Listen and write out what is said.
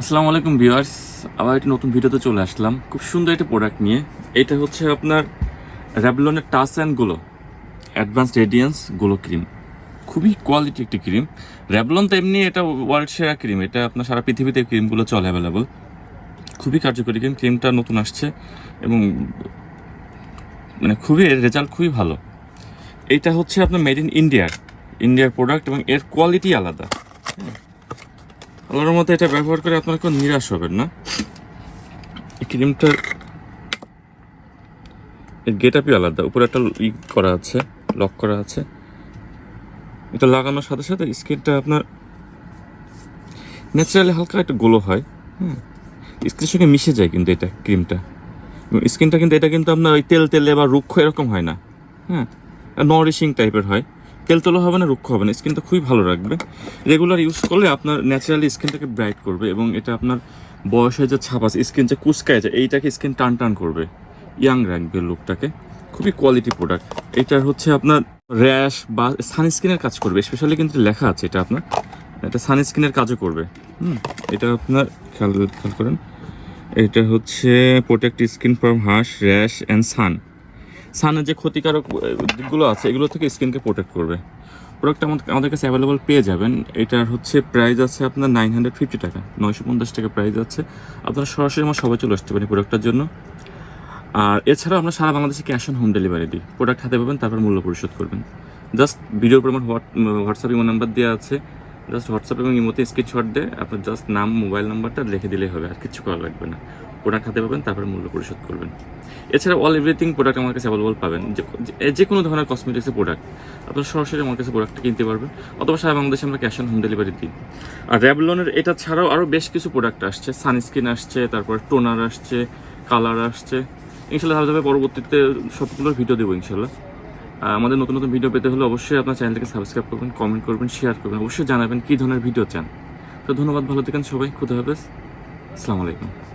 আসসালামু আলাইকুম ভিউয়ার্স, আবার একটা নতুন ভিডিওতে চলে আসলাম। খুব সুন্দর একটা প্রোডাক্ট নিয়ে। এটা হচ্ছে আপনার র্যাবলনের টাচ অ্যান্ডগুলো অ্যাডভান্স রেডিয়েন্সগুলো ক্রিম খুবই কোয়ালিটি একটি ক্রিম র্যাবলন তো এমনি এটা ওয়ার্ল্ড সেরা ক্রিম এটা আপনার সারা পৃথিবীতে ক্রিমগুলো চলে অ্যাভেলেবল খুবই কার্যকরী ক্রিম ক্রিমটা নতুন আসছে এবং মানে খুবই রেজাল্ট খুবই ভালো। এইটা হচ্ছে আপনার মেড ইন ইন্ডিয়ার ইন্ডিয়ার প্রোডাক্ট এবং এর কোয়ালিটি আলাদা। আল্লাহর মতো এটা ব্যবহার করে আপনারা কোনো নিরাশ হবেন না। ক্রিমটার গেট আপই আলাদা। উপরে একটা ই করা আছে লক করা আছে। এটা লাগানোর সাথে সাথে স্কিনটা আপনার ন্যাচারালি হালকা একটা গোলো হয় হ্যাঁ। স্কিনের সঙ্গে মিশে যায় কিন্তু এটা ক্রিমটা। স্কিনটা কিন্তু, এটা কিন্তু আপনার ওই তেল তেলে বা রুক্ষ এরকম হয় না হ্যাঁ। নরিশিং টাইপের হয়। তেল তেলও হবে না, রুক্ষ হবে না। স্কিনটা খুবই ভালো রাখবে। রেগুলার ইউজ করলে আপনার ন্যাচারালি স্কিনটাকে ব্রাইট করবে এবং এটা আপনার বয়সে যে ছাপ আছে, স্কিন যে কুচকায় যায় এইটাকে স্কিন টান টান করবে। ইয়াং রাখবে লুকটাকে খুবই কোয়ালিটি প্রোডাক্ট এটার হচ্ছে আপনার র্যাশ বা সানস্ক্রিনের কাজ করবে। স্পেশালি কিন্তু লেখা আছে এটা আপনার। এটা সানস্ক্রিনের কাজও করবে। হুম, এটা আপনার খেয়াল খেয়াল করেন। এটা হচ্ছে protect skin from harsh rash and sun সানের যে ক্ষতিকারক দিকগুলো আছে, এগুলো থেকে স্কিনকে প্রোটেক্ট করবে। প্রোডাক্টটা আমাদের কাছে অ্যাভেলেবল পেয়ে যাবেন। এটার হচ্ছে প্রাইস আছে আপনার নাইন হান্ড্রেড ফিফটি টাকা। নয়শো পঞ্চাশ টাকা প্রাইস আছে। আপনারা সরাসরি আমার সবাই চলে আসতে পারেন প্রোডাক্টটার জন্য। আর এছাড়াও আমরা সারা বাংলাদেশে ক্যাশ অন হোম ডেলিভারি দিই। প্রোডাক্ট হাতে পাবেন, তারপর মূল্য পরিশোধ করবেন। জাস্ট ভিডিওর উপর আমার হোয়াটসঅ্যাপ ইমো নাম্বার দেওয়া আছে। জাস্ট হোয়াটসঅ্যাপ এবং ইমোতে স্ক্রিনশট দিয়ে আপনার জাস্ট নাম মোবাইল নাম্বারটা লিখে দিলেই হবে, আর কিছু করা লাগবে না। প্রোডাক্ট হাতে পাবেন, তারপরে মূল্য পরিশোধ করবেন। এছাড়া অল এভরিথিং প্রোডাক্ট আমার কাছে অ্যাভেলেবল পাবেন। যে কোনো ধরনের কসমেটিক্সের প্রোডাক্ট আপনারা সরাসরি আমার কাছে প্রোডাক্টটা কিনতে পারবেন। অথবা সারা বাংলাদেশে আমরা ক্যাশ অন হোম ডেলিভারি দিই। আর র্যাবলনের এটা ছাড়াও আরও বেশ কিছু প্রোডাক্ট আসছে। সানস্ক্রিন আসছে, তারপর টোনার আসছে কালার আসছে। ইনশাল্লাহ ধাপে পরবর্তীতে সবগুলোর ভিডিও দেবো ইনশাল্লাহ আমাদের নতুন নতুন ভিডিও পেতে হলে অবশ্যই আপনার চ্যানেলটাকে সাবস্ক্রাইব করবেন কমেন্ট করবেন শেয়ার করবেন। অবশ্যই জানাবেন কী ধরনের ভিডিও চান। তো ধন্যবাদ, ভালো থাকেন সবাই। খুদা হাফেজ। আসসালামু আলাইকুম।